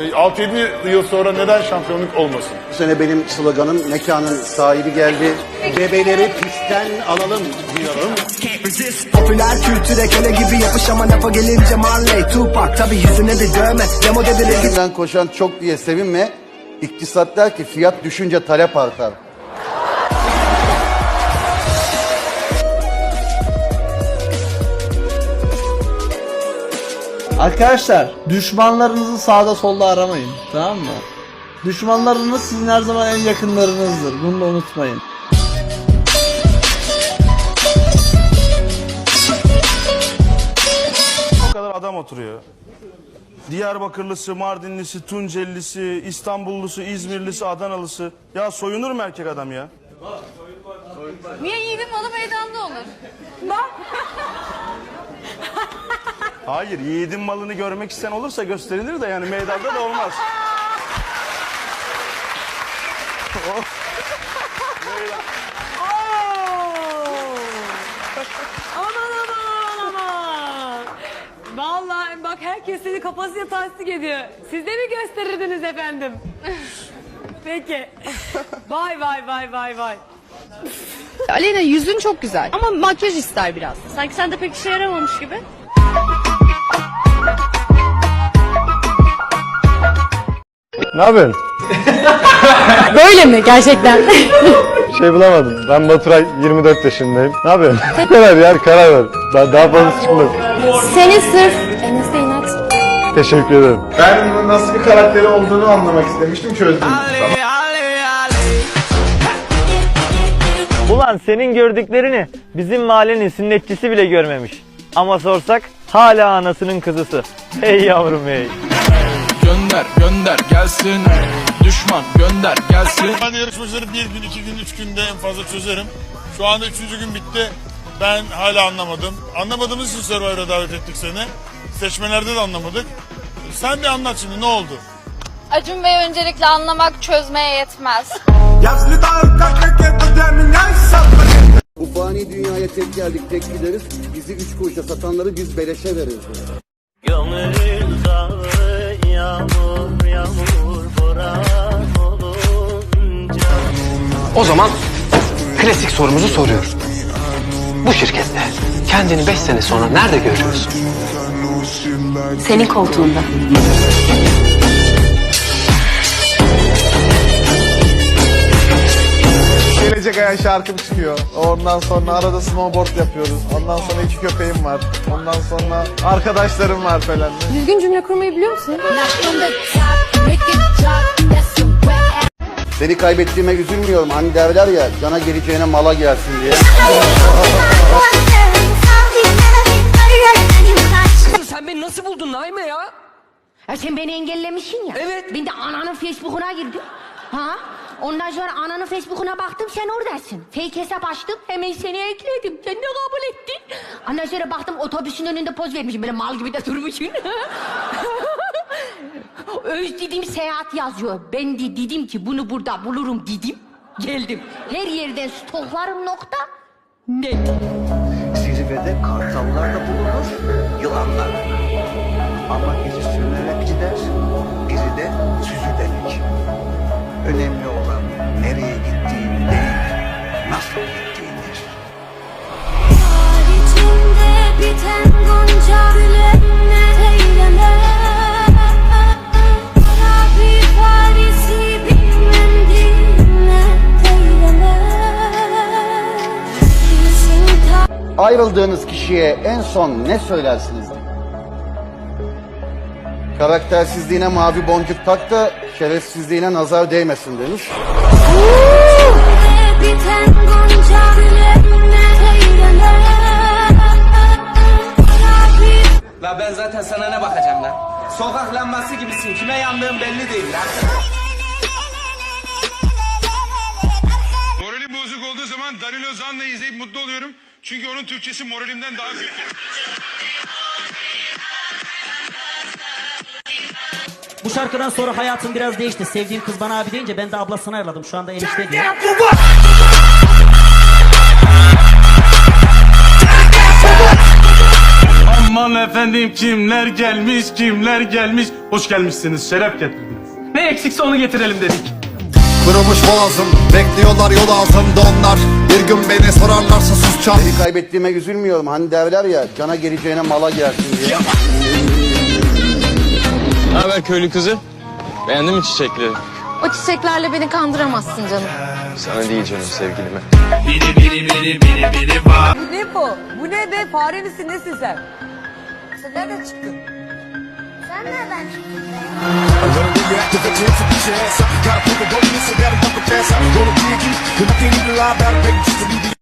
E, 6-7 yıl sonra neden şampiyonluk olmasın? Bu sene benim sloganım mekanın sahibi geldi. Bebeleri pistten alalım diyorum. Popüler kültüre köle gibi yapış ama lafa gelince Marley Tupac Tabi yüzüne de dövme Demo dediler Peşinden koşan çok diye sevinme. İktisat der ki fiyat düşünce talep artar. Arkadaşlar düşmanlarınızı sağda solda aramayın tamam mı? Düşmanlarınız sizin her zaman en yakınlarınızdır. Bunu da unutmayın. O kadar adam oturuyor. Diyarbakırlısı, Mardinlisi, Tuncellisi, İstanbullusu, İzmirlisi, Adanalısı. Ya soyunur mu erkek adam ya? Niye yiğidin malı meydanda olur? Hayır, yiğidin malını görmek isteyen olursa gösterilir de yani meydanda da olmaz. Aman aman aman. Vallahi bak herkes seni kafasıyla tasdik ediyor. Siz de mi gösterirdiniz efendim? Peki. Vay vay vay vay vay. Aleyna yüzün çok güzel ama makyaj ister biraz. Sanki sende pek işe yaramamış gibi. Ne yapıyorsun? Böyle mi gerçekten? Şey bulamadım. Ben Baturay 24 yaşındayım. Ne yapıyorsun? karar ver, karar ver. Daha, daha fazla çıkmaz. Seni sırf Enes'e inat. Teşekkür ederim. Ben nasıl bir karakteri olduğunu anlamak istemiştim çözdüm. Ulan senin gördüklerini bizim mahallenin sünnetçisi bile görmemiş. Ama sorsak hala anasının kızısı. Hey yavrum hey. Gönder gönder gelsin Düşman gönder gelsin Ben yarışmacıları bir gün, iki gün, üç günde en fazla çözerim. Şu anda üçüncü gün bitti. Ben hala anlamadım. Anlamadığımız için Survivor'a davet ettik seni. Seçmelerde de anlamadık. Sen bir anlat şimdi ne oldu? Acun Bey öncelikle anlamak çözmeye yetmez. Bu fani dünyaya tek geldik tek gideriz. Bizi üç kuruşa satanları biz beleşe veririz. O zaman klasik sorumuzu soruyoruz Bu şirkette kendini 5 sene sonra nerede görüyorsun? Senin koltuğunda. Gelecek aya şarkım çıkıyor. Ondan sonra arada snowboard yapıyoruz. Ondan sonra iki köpeğim var. Ondan sonra arkadaşlarım var falan. Düzgün cümle kurmayı biliyor musun? Seni kaybettiğime üzülmüyorum. Hani derler ya cana geleceğine mala gelsin diye. Sen beni nasıl buldun Naime ya? Ya sen beni engellemişsin ya. Evet. Ben de ananın Facebook'una girdim. Ha? Ondan sonra ananın Facebook'una baktım sen oradasın. Fake hesap açtım hemen seni ekledim. Sen de kabul ettin. Ondan sonra baktım otobüsün önünde poz vermişim böyle mal gibi de durmuşsun. Özledim seyahat yazıyor. Ben de dedim ki bunu burada bulurum dedim. Geldim. Her yerden stoklarım nokta. Net. Zirvede kartallar da bulunur, yılanlar. Ama biri sürünerek gider, biri de süzülerek. Önemli olan nereye gittiğin değil, nasıl gittiğindir. biten gonca gülenle Ayrıldığınız kişiye en son ne söylersiniz? Karaktersizliğine mavi boncuk tak da şerefsizliğine nazar değmesin demiş. La ben zaten sana ne bakacağım lan? Sokak lambası gibisin, kime yandığın belli değil lan. Moralim bozuk olduğu zaman Danilo Zanna'yı izleyip mutlu oluyorum. Çünkü onun Türkçesi moralimden daha kötü. Bu şarkıdan sonra hayatım biraz değişti. Sevdiğim kız bana abi deyince ben de ablasını ayarladım. Şu anda enişte diyor. Aman efendim kimler gelmiş kimler gelmiş. Hoş gelmişsiniz şeref getirdiniz. Ne eksikse onu getirelim dedik. Kırılmış boğazım bekliyorlar yol ağzımda onlar Bir gün beni sorarlarsa sus çal Seni kaybettiğime üzülmüyorum. Hani derler ya cana geleceğine mala gelsin diye. Ne haber köylü kızı? Beğendin mi çiçekleri? O çiçeklerle beni kandıramazsın canım. Sana değil canım sevgilime. Bu ne bu? Bu ne be? Fare misin nesin sen? Sen nereden çıktın? Sen nereden çıktın? Gotta